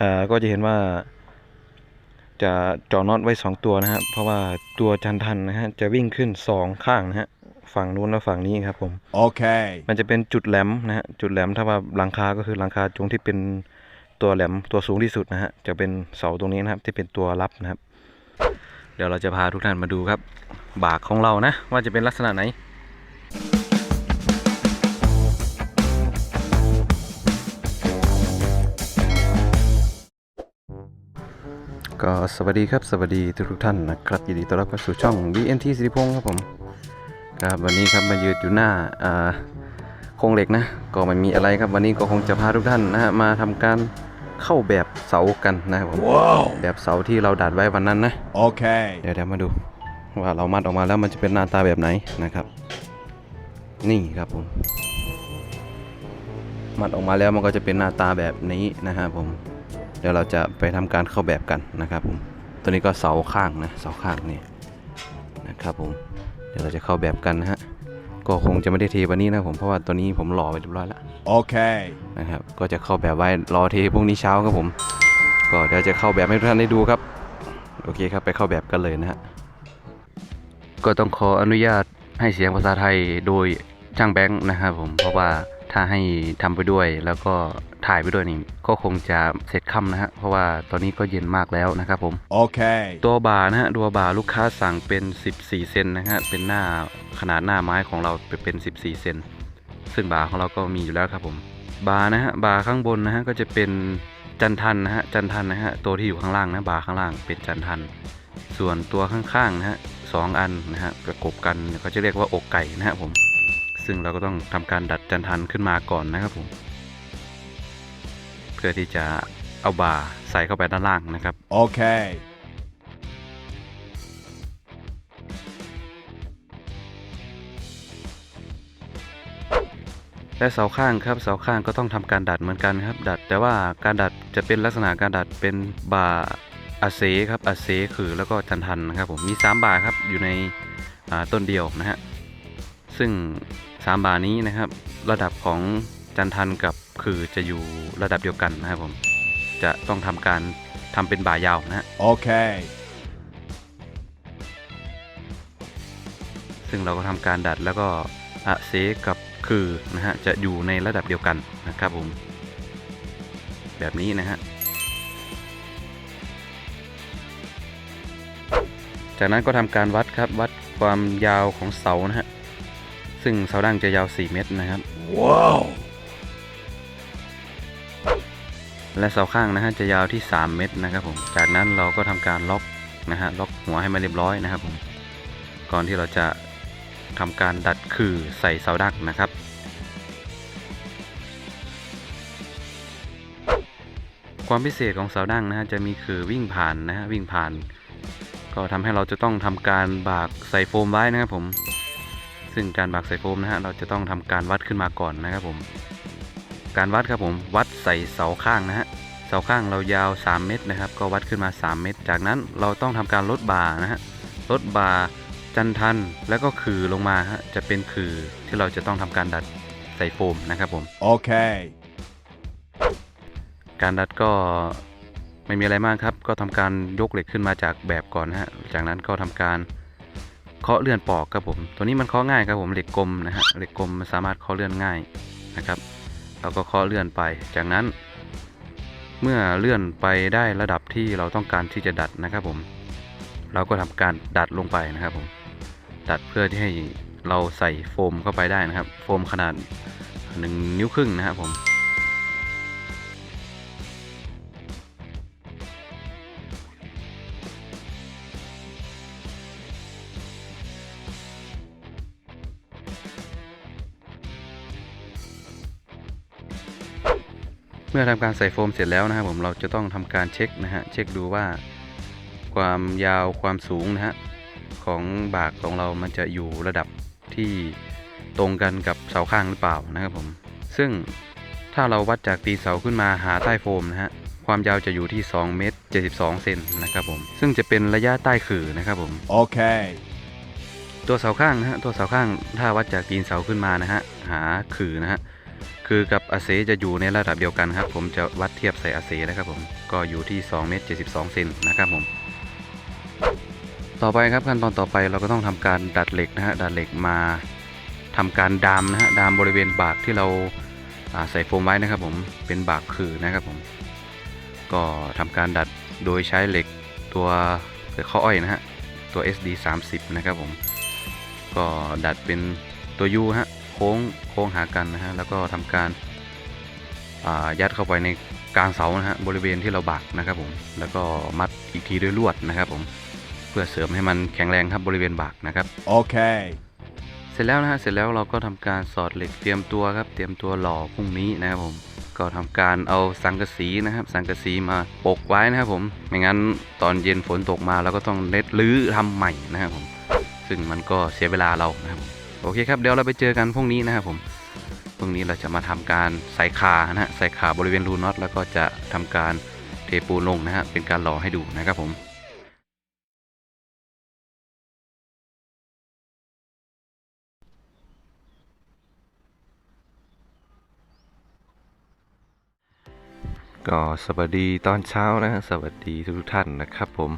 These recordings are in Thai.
อ่าก็จะเห็นว่าจะเจาะน็อตไว้สองตัวนะครับเพราะว่าตัวจันทันนะฮะจะวิ่งขึ้นสองข้างนะฮะฝั่งนู้นและฝั่งนี้ครับผม Okay. มันจะเป็นจุดแหลมนะฮะจุดแหลมถ้าว่าหลังคาก็คือหลังคาตรงที่เป็นตัวแหลมตัวสูงที่สุดนะฮะจะเป็นเสาตรงนี้นะครับที่เป็นตัวรับนะครับ เดี๋ยวเราจะพาทุกท่านมาดูครับ บากของเรานะ ว่าจะเป็นลักษณะไหน ก็สวัสดีครับสวัสดีทุกทุกๆท่านนะครับยินดีต้อนรับเข้าสู่ช่อง VNT สิริพงศ์ครับผมครับวันนี้ครับมายืนอยู่หน้าอ่าโครงเหล็กนะ ก็ไม่มีอะไรครับวันนี้ก็คงจะพาทุกท่านนะฮะมาทำการเข้าแบบเสากันนะครับผม Whoa. แบบเสาที่เราดัดไว้วันนั้นนะ Okay. เดี๋ยวเดี๋ยวมาดูว่าเรามัดออกมาแล้วมันจะเป็นหน้าตาแบบไหนนะครับ นี่ครับผมมัดออกมาแล้วมันก็จะเป็นหน้าตาแบบนี้นะครับผม เดี๋ยวเราจะไปทำการเข้าแบบกันนะครับผมตัวนี้ก็เสาข้างนะเสาข้างนี่นะครับผมเดี๋ยวเราจะเข้าแบบกันนะฮะก็คงจะไม่ได้เทวันนี้นะผมเพราะว่าตัวนี้ผมหล่อไปเรียบร้อยแล้ว Okay. นะครับก็จะเข้าแบบไว้รอเทพรุ่งนี้เช้าครับผม ก็เดี๋ยวจะเข้าแบบให้ทุกท่านได้ดูครับ โอเคครับไปเข้าแบบกันเลยนะฮะก็ต้องขออนุญาตให้เสียงภาษาไทยโดยช่างแบงค์นะครับผมเพราะว่า ถ้าให้ทำไปด้วยแล้วก็ถ่ายไปด้วยนี่ก็คงจะเสร็จค่ำนะฮะ เพราะว่าตอนนี้ก็เย็นมากแล้วนะครับผม Okay. ตัวบาร์นะฮะตัวบาร์ลูกค้าสั่งเป็น 14 เซนนะฮะ เป็นหน้าขนาดหน้าไม้ของเราเป็น 14 เซน ซึ่งบาร์ของเราก็มีอยู่แล้วครับผม บาร์นะฮะ บาร์ข้างบนนะฮะก็จะเป็นจันทันนะฮะ จันทันนะฮะ ตัวที่อยู่ข้างล่างนะ บาร์ข้างล่างเป็นจันทัน ส่วนตัวข้างๆนะฮะสองอันนะฮะประกบกันก็จะเรียกว่าอกไก่นะฮะผม ซึ่งเราก็ต้องทำการดัดจันทันขึ้นมาก่อนนะครับผม เพื่อที่จะเอาบาร์ใส่เข้าไปด้านล่างนะครับ Okay. และเสาข้างครับเสาข้างก็ต้องทำการดัดเหมือนกันครับ ดัดแต่ว่าการดัดจะเป็นลักษณะการดัดเป็นบาอาเซครับอาเซคือแล้วก็จันทันนะครับผมมี 3 บาครับอยู่ในอ่าต้นเดียวนะฮะซึ่ง 3 บานี้นะครับ ระดับของจันทันกับคือจะอยู่ระดับเดียวกันนะครับผม จะต้องทำการทำเป็นบายาวนะฮะ Okay. ซึ่งเราก็ทำการดัดแล้วก็อะเซกับคือนะฮะจะอยู่ในระดับเดียวกันนะครับผม แบบนี้นะฮะจากนั้นก็ทำการวัดครับวัดความยาวของเสานะฮะ ซึ่งเสาดั้งจะยาว 4 เมตรนะครับ Whoa. และเสาข้างนะฮะจะยาวที่ 3 เมตรนะครับผม จากนั้นเราก็ทำการล็อกนะฮะล็อกหัวให้มันเรียบร้อยนะครับผม ก่อนที่เราจะทำการดัดคือใส่เสาดักนะครับ ความพิเศษของเสาดั้งนะฮะจะมีคือวิ่งผ่านนะฮะวิ่งผ่าน ก็ทำให้เราจะต้องทำการบากใส่โฟมไว้นะครับผม ซึ่งการบากใส่โฟมนะฮะเราจะต้องทำการวัดขึ้นมาก่อนนะครับผม การวัดครับผมวัดใส่เสาข้างนะฮะเสาข้างเรายาว 3 เมตรนะครับ ก็วัดขึ้นมา 3 เมตร จากนั้นเราต้องทำการลดบาร์นะฮะลดบาร์จันทันแล้วก็คือลงมาฮะจะเป็นคือที่เราจะต้องทำการดัดใส่โฟมนะครับผม Okay. การดัดก็ไม่มีอะไรมากครับ ก็ทำการยกเหล็กขึ้นมาจากแบบก่อนนะฮะจากนั้นก็ทำการ เคาะเลื่อนปอกครับผม ตัวนี้มันเคาะง่ายครับผมเหล็กกลมนะฮะเหล็กกลมมันสามารถเคาะเลื่อนง่ายนะครับ เราก็เคาะเลื่อนไป จากนั้น เมื่อเลื่อนไปได้ระดับที่เราต้องการที่จะดัดนะครับผม เราก็ทำการดัดลงไปนะครับผม ดัดเพื่อที่ให้เราใส่โฟมเข้าไปได้นะครับ โฟมขนาด 1 นิ้วครึ่งนะครับผม มื่อทำการใส่โฟมเสร็จแล้วนะครับผมเราจะต้องทำการเช็คนะฮะเช็คดูว่า ความยาวความสูงนะฮะของบากของเรามันจะอยู่ระดับที่ตรงกันกับเสาข้างหรือเปล่านะครับผม ซึ่งถ้าเราวัดจากตีนเสาขึ้นมาหาใต้โฟมนะฮะความยาวจะอยู่ที่2เมตร72เซนนะครับผมซึ่งจะเป็นระยะใต้ขื่อนะครับผม Okay. ตัวเสาข้างนะฮะตัวเสาข้างถ้าวัดจากตีนเสาขึ้นมานะฮะหาขื่อนะฮะ คือกับอาเซจะอยู่ในระดับเดียวกันครับ ผมจะวัดเทียบใส่อาเซนะครับผมก็อยู่ที่2เมตร72เซนนะครับผม ต่อไปครับขั้นตอนต่อไปเราก็ต้องทำการดัดเหล็กนะฮะดัดเหล็กมาทำการดามนะฮะดามบริเวณบากที่เราใส่โฟมไว้นะครับผมเป็นบากคือนะครับผม ก็ทำการดัดโดยใช้เหล็กตัวข้ออ้อยนะฮะตัว SD 30 นะครับผม ก็ดัดเป็นตัวยูฮะ โค้งโค้งหากันนะฮะแล้วก็ทำการอ่ายัดเข้าไปในกลางเสานะฮะบริเวณที่เราบักนะครับผมแล้วก็มัดอีกทีด้วยลวดนะครับผมเพื่อเสริมให้มันแข็งแรงครับบริเวณบักนะครับ Okay. เสร็จแล้วนะฮะเสร็จแล้วเราก็ทำการสอดเหล็กเตรียมตัวครับเตรียมตัวหล่อพรุ่งนี้นะครับผมก็ทำการเอาสังกะสีนะครับ สังกะสีมาปกไว้นะครับผมไม่งั้นตอนเย็นฝนตกมาเราก็ต้องเล็ดลื้อทำใหม่นะครับผมซึ่งมันก็เสียเวลาเรานะครับผม โอเคครับเดี๋ยวเราไปเจอกันพรุ่งนี้นะครับผมพรุ่งนี้เราจะมาทำการใส่ขานะฮะใส่ขาบริเวณรูน็อตแล้วก็จะทำการเทปูนลงนะฮะเป็นการหล่อให้ดูนะครับผมก็สวัสดีตอนเช้านะสวัสดีทุกท่านนะครับผม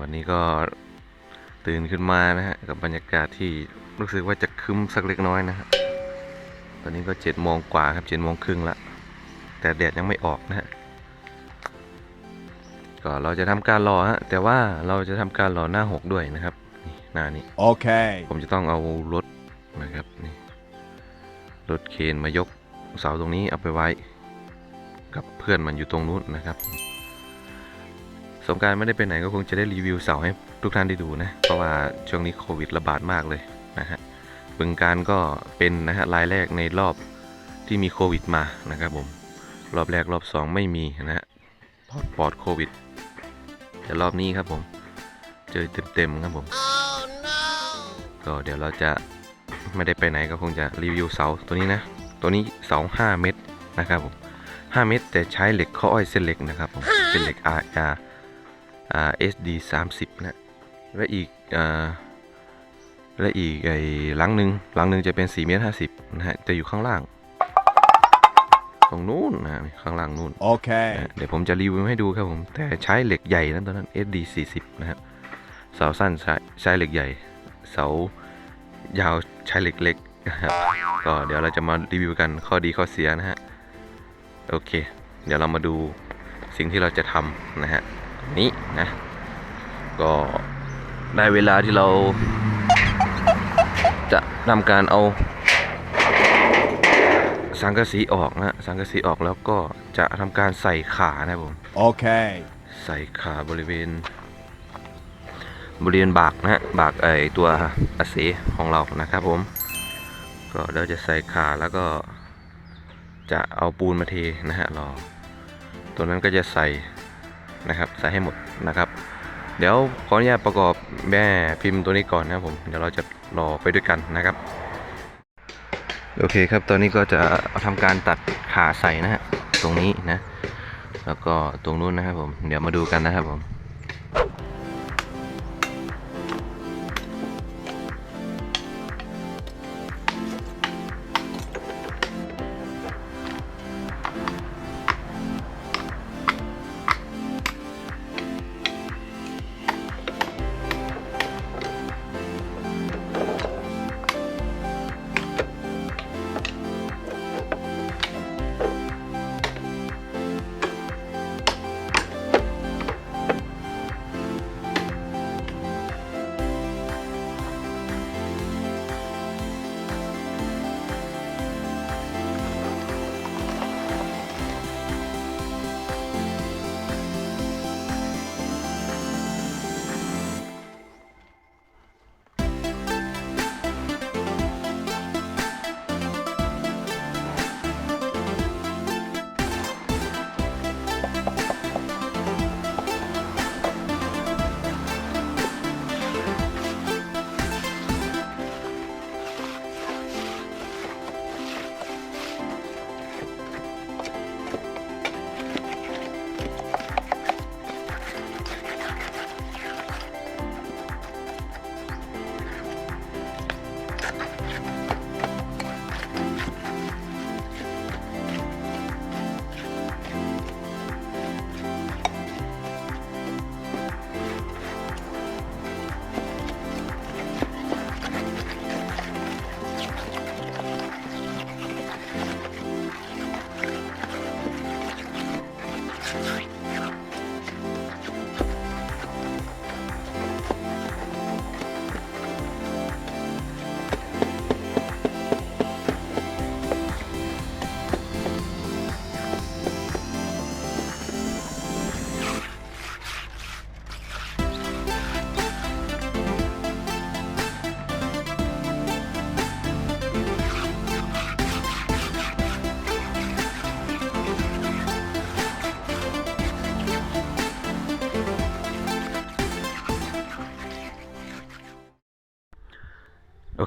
วันนี้ก็ ตื่นขึ้นมานะฮะ กับบรรยากาศที่รู้สึกว่าจะครึ้มสักเล็กน้อยนะฮะ ตอนนี้ก็เจ็ดโมงกว่าครับเจ็ดโมงครึ่งละ แต่แดดยังไม่ออกนะฮะ ก็เราจะทำการรอฮะ แต่ว่าเราจะทำการรอหน้าหกด้วยนะครับนี่หน้านี้ Okay. ผมจะต้องเอารถนะครับนี่รถเคนมายกเสาตรงนี้เอาไปไว้ กับเพื่อนมันอยู่ตรงนู้นนะครับสงกรารไม่ได้ไปไหนก็คงจะได้รีวิวเสาให้ ทุกท่านได้ดูนะ เพราะว่าช่วงนี้โควิดระบาดมากเลยนะฮะบึงการก็เป็นนะฮะรายแรกในรอบที่มีโควิดมานะครับผม รอบแรกรอบสองไม่มีนะฮะปลอดโควิด แต่รอบนี้ครับผม เจอเต็มๆครับผมก็เดี๋ยวเราจะไม่ได้ไปไหนก็คงจะรีวิวเสาตัวนี้นะ ตัวนี้เสา 5 เมตรนะครับผม5 เมตร แต่ใช้เหล็กข้ออ้อยเส้นเหล็กนะครับผมเป็นเหล็ก RR SD 30นะ และอีกอ่าและอีกไอ้หลังหนึ่งหลังหนึ่งจะเป็น4เมตร50นะฮะจะอยู่ข้างล่าง ตรงนู้นนะฮะข้างล่างนู้น Okay. นะเดี๋ยวผมจะรีวิวให้ดูครับผมแต่ใช้เหล็กใหญ่นั้นตอนนั้น SD 40นะครับเสาสั้นใช้ใช้เหล็กใหญ่ เสายาวใช้เหล็กเล็กนะครับก็เดี๋ยวเราจะมารีวิวกันข้อดีข้อเสียนะฮะโอเค เดี๋ยวเรามาดูสิ่งที่เราจะทำนะฮะนี้นะก็ ได้เวลาที่เรา จะทำการเอาสังกะสีออกนะฮะสังกะสีออกแล้วก็จะทำการใส่ขานะครับผม Okay. ใส่ขาบริเวณ บริเวณบากนะฮะบากไอตัวอาเสของเรานะครับผม ก็เราจะใส่ขาแล้วก็ จะเอาปูนมาเทนะฮะรอตัวนั้นก็จะใส่นะครับ ใส่ให้หมดนะครับ เดี๋ยวขออนุญาตประกอบแม่พิมพ์ตัวนี้ก่อนนะครับผมเดี๋ยวเราจะรอไปด้วยกันนะครับ โอเคครับตอนนี้ก็จะทำการตัดขาใส่นะฮะตรงนี้นะ แล้วก็ตรงนู้นนะครับผมเดี๋ยวมาดูกันนะครับผม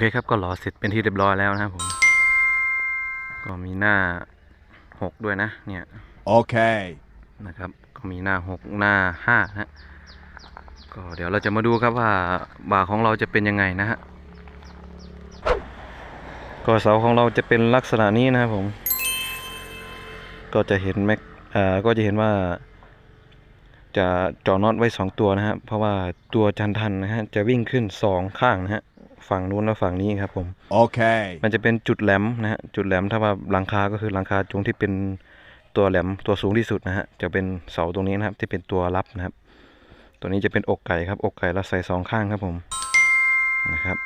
เคครับก็รอเสร็จเป็นที่เรียบร้อยแล้วนะครับผม ก็มีหน้าหกด้วยนะ เนี่ย Okay. นะครับ ก็มีหน้าหกหน้าห้านะฮะก็เดี๋ยวเราจะมาดูครับว่าบ่าของเราจะเป็นยังไงนะฮะก็เสาของเราจะเป็นลักษณะนี้นะครับผม ก็จะเห็นแม็กอ่าก็จะเห็นว่าจะเจอน็อตไว้สองตัวนะฮะเพราะว่าตัวจันทันนะฮะจะวิ่งขึ้นสองข้างนะฮะ ฝั่งนู้นและฝั่งนี้ครับผม Okay. มันจะเป็นจุดแหลมนะฮะจุดแหลมถ้าว่าหลังคาก็คือหลังคาตรงที่เป็นตัวแหลมตัวสูงที่สุดนะฮะจะเป็นเสาตรงนี้นะครับ ที่เป็นตัวรับนะครับ ตัวนี้จะเป็นอกไก่ครับ อกไก่แล้วใส่สองข้างครับผมนะครับ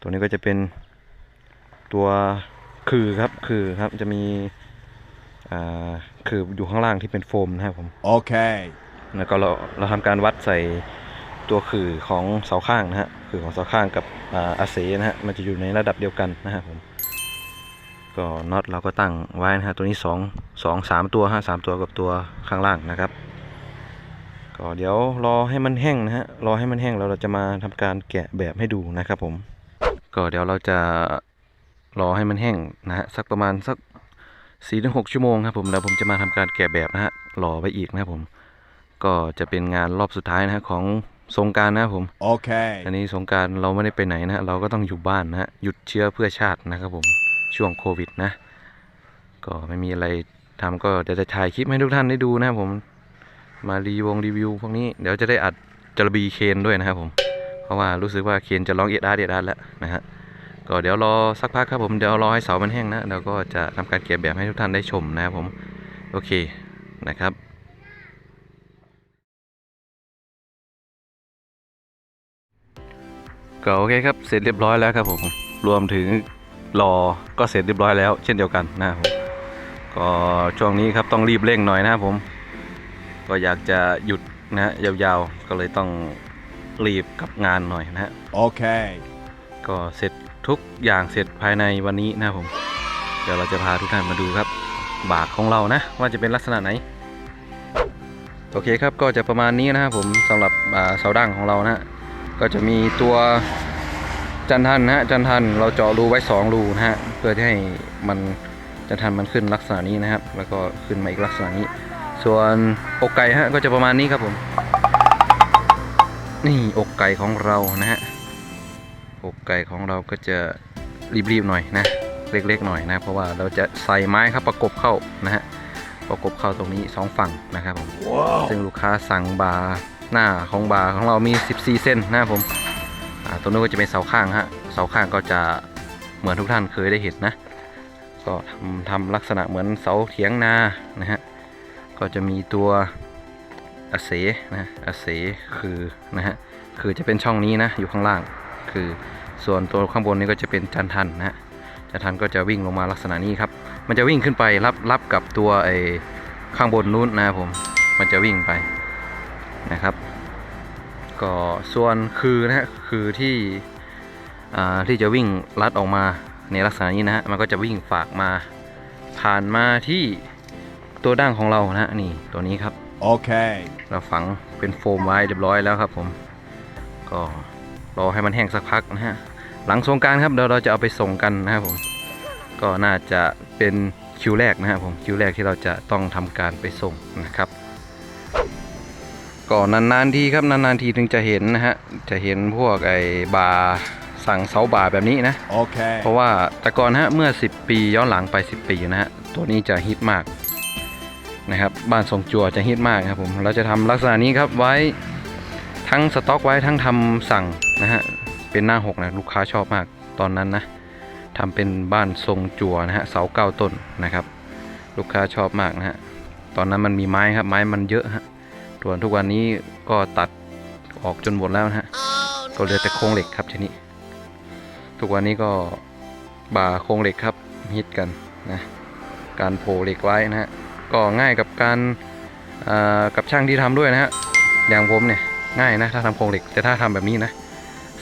ตัวนี้ก็จะเป็นตัวคือครับคือครับจะมีอ่าคืออยู่ข้างล่างที่เป็นโฟมนะครับผม Okay. แล้วก็เราเราทำการวัดใส่ ตัวขื่อของเสาข้างนะฮะขื่อของเสาข้างกับอาอาเสนะฮะมันจะอยู่ในระดับเดียวกันนะฮะผมก็น็อตเราก็ตั้งไว้นะฮะตัวนี้สองสองสามตัวฮะสามตัวกับตัวข้างล่างนะครับ ก็เดี๋ยวรอให้มันแห้งนะฮะรอให้มันแห้งแล้วเราจะมาทำการแกะแบบให้ดูนะครับผม ก็เดี๋ยวเราจะรอให้มันแห้งนะฮะสักประมาณสักสี่ถึงหกชั่วโมงครับผมแล้วผมจะมาทำการแกะแบบนะฮะรอไว้อีกนะครับผม ก็จะเป็นงานรอบสุดท้ายนะฮะของ สงกรารนะครับผม Okay. อันนี้สงกรารเราไม่ได้ไปไหนนะฮะเราก็ต้องอยู่บ้านนะฮะหยุดเชื้อเพื่อชาตินะครับผม ช่วงโควิดนะ ก็ไม่มีอะไรทำก็เดี๋ยวจะถ่ายคลิปให้ทุกท่านได้ดูนะครับผม มารีวงรีวิวพวกนี้ เดี๋ยวจะได้อัดจระบีเคนด้วยนะครับผม เพราะว่ารู้สึกว่าเคนจะร้องเอ็ดอาร์เอ็ดอาร์แล้วนะฮะ ก็เดี๋ยวรอสักพักครับผม เดี๋ยวรอให้เสามันแห้งนะเราก็จะทำการเก็บแบบให้ทุกท่านได้ชมนะครับผม โอเคนะครับ ก็โอเคครับเสร็จเรียบร้อยแล้วครับผมรวมถึงรอก็เสร็จเรียบร้อยแล้ว เช่นเดียวกันนะครับผมก็ช่วงนี้ครับต้องรีบเร่งหน่อยนะครับผม ก็อยากจะหยุดนะฮะยาวๆก็เลยต้องรีบกับงานหน่อยนะฮะ Okay. ก็เสร็จทุกอย่างเสร็จภายในวันนี้นะครับผม เดี๋ยวเราจะพาทุกท่านมาดูครับ บากของเรานะ ว่าจะเป็นลักษณะไหน โอเคครับก็จะประมาณนี้นะครับผมสำหรับอ่าเสาดั้งของเรานะฮะ ก็จะมีตัวจันทันนะฮะจันทันเราเจาะรูไว้สองรูนะฮะเพื่อที่ให้มันจันทันมันขึ้นลักษณะนี้นะครับ แล้วก็ขึ้นมาอีกลักษณะนี้ ส่วนอกไก่ฮะก็จะประมาณนี้ครับผม นี่อกไก่ของเรานะฮะอกไก่ของเราก็จะรีบๆหน่อยนะเล็กๆหน่อยนะเพราะว่าเราจะใส่ไม้ครับประกบเข้านะฮะประกบเข้าตรงนี้สองฝั่งนะครับผม Wow. ซึ่งลูกค้าสั่งบาร์ หน้าของบาร์ของเรามี 14 เส้นนะครับผมตัวนู้นก็จะเป็นเสาข้างฮะเสาข้างก็จะเหมือนทุกท่านเคยได้เห็นนะ ก็ทำทำลักษณะเหมือนเสาเถียงนานะฮะก็จะมีตัวอาเสนะอาเสคือนะฮะคือจะเป็นช่องนี้นะอยู่ข้างล่าง คือส่วนตัวข้างบนนี้ก็จะเป็นจันทันนะฮะจันทันก็จะวิ่งลงมาลักษณะนี้ครับ มันจะวิ่งขึ้นไปรับรับกับตัวไอ้ข้างบนนู้นนะครับผม มันจะวิ่งไป นะครับ ก็ส่วนคือนะฮะคือที่อ่าที่จะวิ่งลัดออกมาในลักษณะนี้นะฮะมันก็จะวิ่งฝากมาผ่านมาที่ตัวดั้งของเรานะฮะนี่ตัวนี้ครับ Okay. เราฝังเป็นโฟมไว้เรียบร้อยแล้วครับผมก็รอให้มันแห้งสักพักนะฮะหลังสงกรารครับเดี๋ยวเราจะเอาไปส่งกันนะครับผมก็น่าจะเป็นคิวแรกนะครับผมคิวแรกที่เราจะต้องทำการไปส่งนะครับ ก็นานๆทีครับนานๆทีถึงจะเห็นนะฮะจะเห็นพวกไอ้บาร์สั่งเสาบาร์แบบนี้นะ Okay. เพราะว่าแต่ก่อนฮะเมื่อ 10 ปีย้อนหลังไป 10 ปีนะฮะตัวนี้จะฮิตมากนะครับบ้านทรงจัวจะฮิตมากครับผมเราจะทำลักษณะนี้ครับไว้ทั้งสต็อกไว้ทั้งทำสั่งนะฮะเป็นหน้าหกนะลูกค้าชอบมากตอนนั้นนะทำเป็นบ้านทรงจัวนะฮะเสาเก้าต้นนะครับ ลูกค้าชอบมากนะฮะตอนนั้นมันมีไม้ครับไม้มันเยอะฮะ ส่วนทุกวันนี้ก็ตัดออกจนหมดแล้วนะฮะ ก็เหลือแต่โครงเหล็กครับทีนี้ ทุกวันนี้ก็บ่าโครงเหล็กครับฮิตกันนะการโผล่เหล็กไว้นะฮะก็ง่ายกับการอ่ากับช่างที่ทำด้วยนะฮะอย่างผมเนี่ยง่ายนะถ้าทำโครงเหล็กแต่ถ้าทำแบบนี้นะ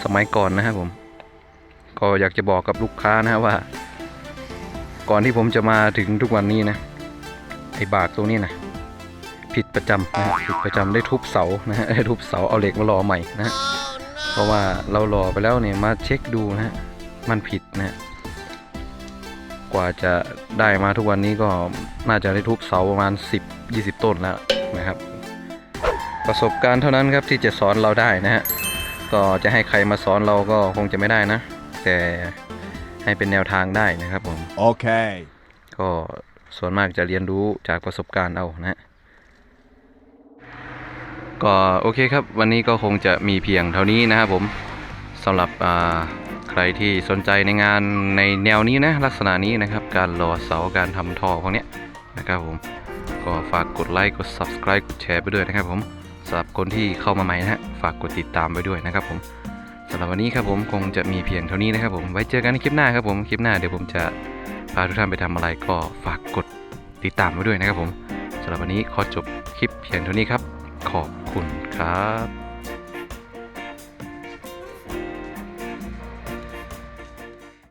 สมัยก่อนนะครับผม ก็อยากจะบอกกับลูกค้านะฮะว่า ก่อนที่ผมจะมาถึงทุกวันนี้นะไอ้บากตรงนี้นะ ผิดประจำนะฮะผิดประจำได้ทุบเสานะฮะได้ทุบเสาเอาเหล็กมารอใหม่นะฮะเพราะว่าเรารอไปแล้วเนี่ยมาเช็คดูนะฮะมันผิดนะฮะกว่าจะได้มาทุกวันนี้ก็น่าจะได้ทุบเสาประมาณ 10 20 ต้นแล้วนะครับ ประสบการณ์เท่านั้นครับที่จะสอนเราได้นะฮะก็จะให้ใครมาสอนเราก็คงจะไม่ได้นะ แต่ให้เป็นแนวทางได้นะครับผม Okay. ก็ส่วนมากจะเรียนรู้จากประสบการณ์เอานะฮะ ก็โอเคครับ วันนี้ก็คงจะมีเพียงเท่านี้นะครับผมสำหรับใครที่สนใจในงานในแนวนี้นะลักษณะนี้นะครับ การหล่อเสาการทำท่อพวกนี้นะครับผมก็ฝากกดไลค์กด subscribe กดแชร์ไปด้วยนะครับผมสำหรับคนที่เข้ามาใหม่นะฮะฝากกดติดตามไปด้วยนะครับผมสำหรับวันนี้ครับผมคงจะมีเพียงเท่านี้นะครับผมไว้เจอกันในคลิปหน้าครับผมคลิปหน้าเดี๋ยวผมจะพาทุกท่านไปทำอะไรก็ฝากกดติดตามไปด้วยนะครับผมสำหรับวันนี้ขอจบคลิปเพียงเท่านี้ครับ ขอบคุณครับ